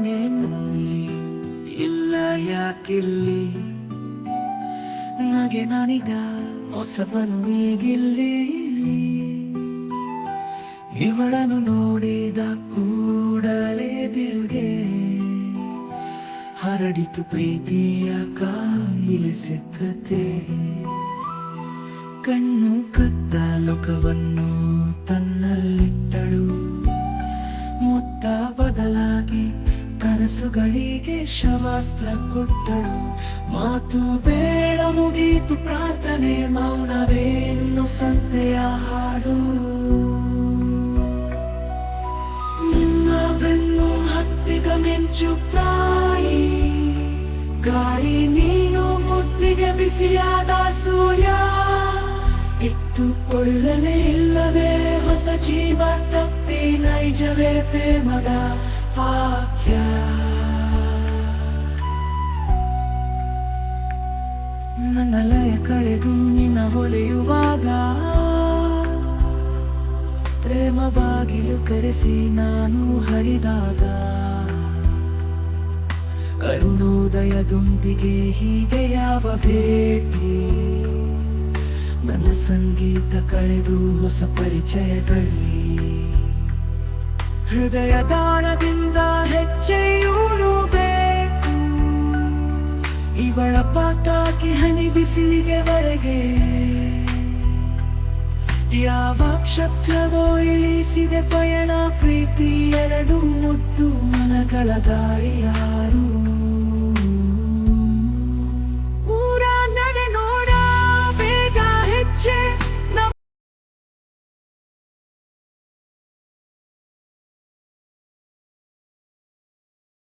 ನಾನೇ ಇಲ್ಲ ಯಾಕಿಲ್ಲಿ? ನನಗೆ ನಾನಿದ ಹೊಸಬನು ಈಗಿಲ್ಲಿ ಇವಳನ್ನು ನೋಡಿದ ಕೂಡಲೇ ಬಿರುಗೆ ಹರಡಿತು ಪ್ರೀತಿಯ ಕಾಯಿಲೆ ಸಿದ್ಧತೆ. ಕಣ್ಣು ಕತ್ತ ಲೋಕವನ್ನು ತನ್ನಲ್ಲಿ ಕನಸುಗಳಿಗೆ ಶವಾಸ್ತ್ರ ಕೊಟ್ಟಳು. ಮಾತು ಬೇಡ ಮುಗೀತು, ಪ್ರಾರ್ಥನೆ ಮೌನವೇ ಇನ್ನು ಸಂತೆಯ ಹಾಡು. ನಿನ್ನ ಬೆನ್ನು ಹತ್ತಿದ ಮಿಂಚು ಪ್ರಾಯಿ ಗಾಳಿ ನೀನು ಮುತ್ತಿಗೆ ಬಿಸಿಯಾದ ಸೂರ್ಯ. ಇಟ್ಟುಕೊಳ್ಳಲೇ ಇಲ್ಲವೇ ಹೊಸ ಜೀವ ತಪ್ಪಿ ನೈಜವೇ ಪ್ರೇಮದ ನನ್ನ ಲಯ ಕಳೆದು ನಿನ್ನ ಹೊಲೆಯುವಾಗ ಪ್ರೇಮ ಬಾಗಿಲು ಕರೆಸಿ ನಾನು ಹರಿದಾಗ ಅರುಣೋದಯದೊಂದಿಗೆ ಹೀಗೆ ಯಾವ ಭೇಟಿ? ನನ್ನ ಸಂಗೀತ ಕಳೆದು ಹೊಸ ಪರಿಚಯದಲ್ಲಿ ಹೃದಯ ದಾನದಿಂದ ಹೆಜ್ಜೆಯೂರು ಬೇಕು ಇವಳ ಪಾತಾಕಿ ಹನಿ ಬಿಸಿಲಿಗೆವರೆಗೆ ಯಾವ ಕ್ಷತ್ರವೋ ಇಳಿಸಿದೆ ಪಯಣ ಪ್ರೀತಿ, ಎರಡು ಮುದ್ದು ಮನಗಳ ದಾರಿ ಯಾರು?